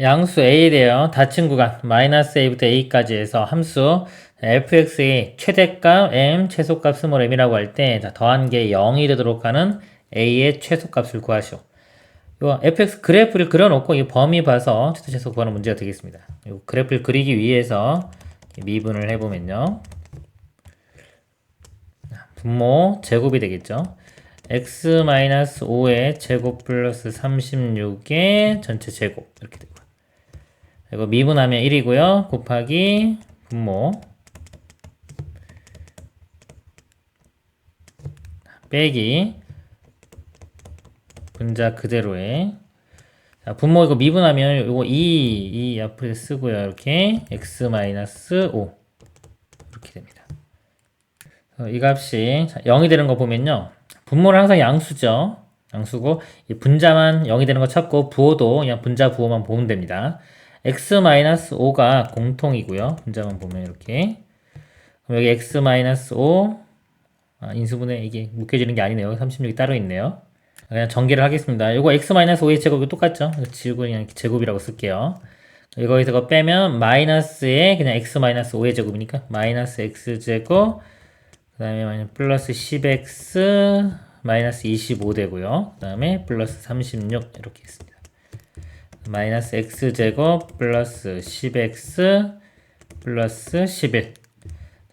양수 A에 대하여 닫힌 구간 마이너스 A부터 A까지 해서 함수 fx의 최대값 m, 최소값 스몰 m이라고 할 때 더한 게 0이 되도록 하는 A의 최소값을 구하시오. 요 fx 그래프를 그려놓고 이 범위 봐서 최대 최소 구하는 문제가 되겠습니다. 요 그래프를 그리기 위해서 미분을 해보면요. 분모 제곱이 되겠죠. x-5의 제곱 플러스 36의 전체 제곱 이렇게 되고 그리고 미분하면 1이고요. 곱하기 분모 빼기 분자 그대로의 자, 분모 이거 미분하면 이거 2, 2 앞에 쓰고요. 이렇게 x 마이너스 5 이렇게 됩니다. 어, 이 값이 0이 되는 거 보면요. 분모는 항상 양수죠. 양수고 이 분자만 0이 되는 거 찾고 부호도 그냥 분자 부호만 보면 됩니다. X-5가 공통이고요. 분자만 보면 이렇게 그럼 여기 x-5 아, 인수분해 이게 묶여지는 게 아니네요. 36이 따로 있네요. 그냥 전개를 하겠습니다. 이거 x-5의 제곱이 똑같죠? 지우고 그냥 제곱이라고 쓸게요. 이거 에서 빼면 마이너스에 그냥 x-5의 제곱이니까 마이너스 x제곱 그 다음에 플러스 10x 마이너스 25 되고요. 그 다음에 플러스 36 이렇게 있습니다. 마이너스 x제곱 플러스 10x 플러스 11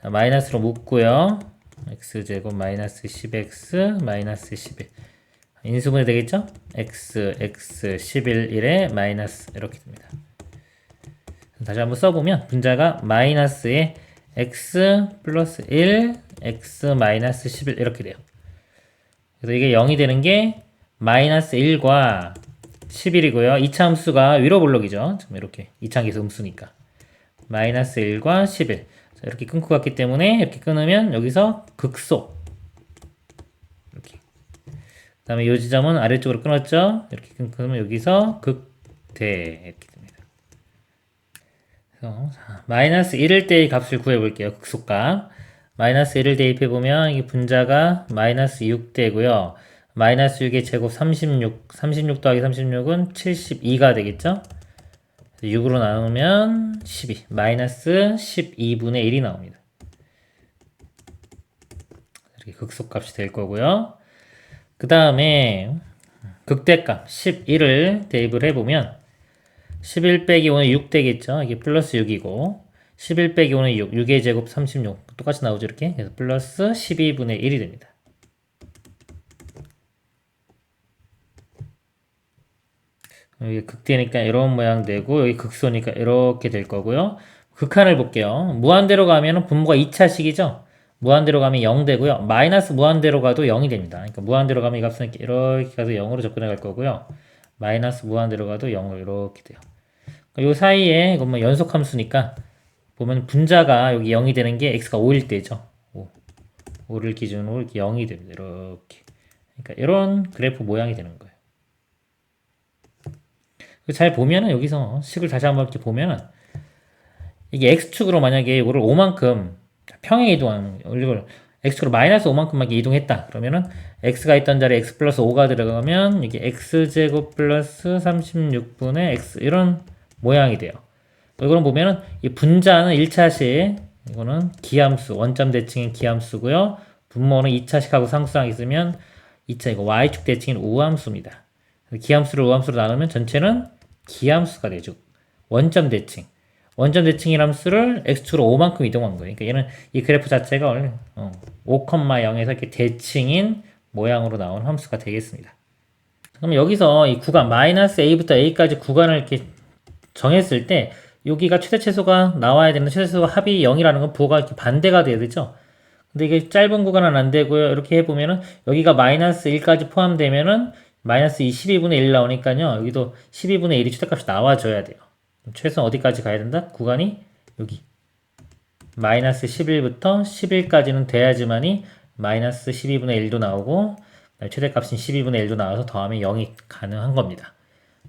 자, 마이너스로 묶고요. x제곱 마이너스 10x 마이너스 11 인수분해 되겠죠? x, x, 11, 1에 마이너스 이렇게 됩니다. 다시 한번 써보면 분자가 마이너스에 x 플러스 1, x 마이너스 11 이렇게 돼요. 그래서 이게 0이 되는 게 마이너스 1과 11이고요. 이차 함수가 위로 볼록이죠. 이렇게 이차계수 음수니까. 마이너스 1과 11. 자, 이렇게 끊고 갔기 때문에 이렇게 끊으면 여기서 극소. 이렇게. 그 다음에 이 지점은 아래쪽으로 끊었죠. 이렇게 끊으면 여기서 극대. 이렇게 됩니다. 그래서 마이너스 1일 때의 값을 구해볼게요. 극소값. 마이너스 1을 대입해 보면 이 분자가 마이너스 6되고요. 마이너스 6의 제곱 36, 36 더하기 36은 72가 되겠죠? 6으로 나누면 12, 마이너스 12분의 1이 나옵니다. 이렇게 극소값이 될 거고요. 그 다음에 극대값 11을 대입을 해보면 11 빼기 5는 6 되겠죠? 이게 플러스 6이고 11 빼기 5는 6, 6의 제곱 36 똑같이 나오죠 이렇게 그래서 플러스 12분의 1이 됩니다. 여기 극대니까 이런 모양 되고 여기 극소니까 이렇게 될 거고요. 극한을 볼게요. 무한대로 가면 분모가 2차식이죠. 무한대로 가면 0 되고요. 마이너스 무한대로 가도 0이 됩니다. 그러니까 무한대로 가면 이 값은 이렇게 가서 0으로 접근해 갈 거고요. 마이너스 무한대로 가도 0으로 이렇게 돼요. 이 사이에 이건 뭐 연속 함수니까 보면 분자가 여기 0이 되는 게 x가 5일 때죠. 5. 5를 기준으로 이렇게 0이 됩니다. 이렇게. 그러니까 이런 그래프 모양이 되는 거예요. 잘 보면은 여기서 식을 다시 한번 이렇게 보면은 이게 x축으로 만약에 이거를 5만큼 평행 이동하는 이걸 x축으로 마이너스 5만큼만 이동했다. 그러면은 x가 있던 자리에 x 플러스 5가 들어가면 이게 x제곱 플러스 36분의 x 이런 모양이 돼요. 이거는 보면은 이 분자는 1차식 이거는 기함수 원점 대칭인 기함수고요. 분모는 2차식하고 상수항 있으면 2차 이거 y축 대칭인 우함수입니다. 기함수를 우함수로 나누면 전체는 기함수가 되죠. 원점 대칭. 원점 대칭이란 함수를 x축으로 5만큼 이동한 거예요. 그러니까 얘는 이 그래프 자체가 원래 어, 5,0에서 이렇게 대칭인 모양으로 나온 함수가 되겠습니다. 그럼 여기서 이 구간 마이너스 a부터 a까지 구간을 이렇게 정했을 때 여기가 최대 최소가 나와야 되는 최대 최소가 합이 0이라는 건 부호가 이렇게 반대가 돼야 되죠. 근데 이게 짧은 구간은 안 되고요. 이렇게 해보면은 여기가 마이너스 1까지 포함되면은 마이너스 2 12분의 1 나오니까요. 여기도 12분의 1이 최대값이 나와줘야 돼요. 최소 어디까지 가야 된다? 구간이 여기. 마이너스 11부터 11까지는 돼야지만이 마이너스 12분의 1도 나오고 최대값인 12분의 1도 나와서 더하면 0이 가능한 겁니다.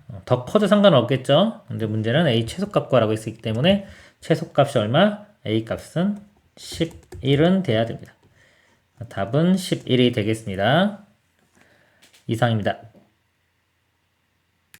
어, 더 커도 상관은 없겠죠. 근데 문제는 a 최소값 구하라고 했기 때문에 최소값이 얼마? a 값은 11은 돼야 됩니다. 답은 11이 되겠습니다. 이상입니다.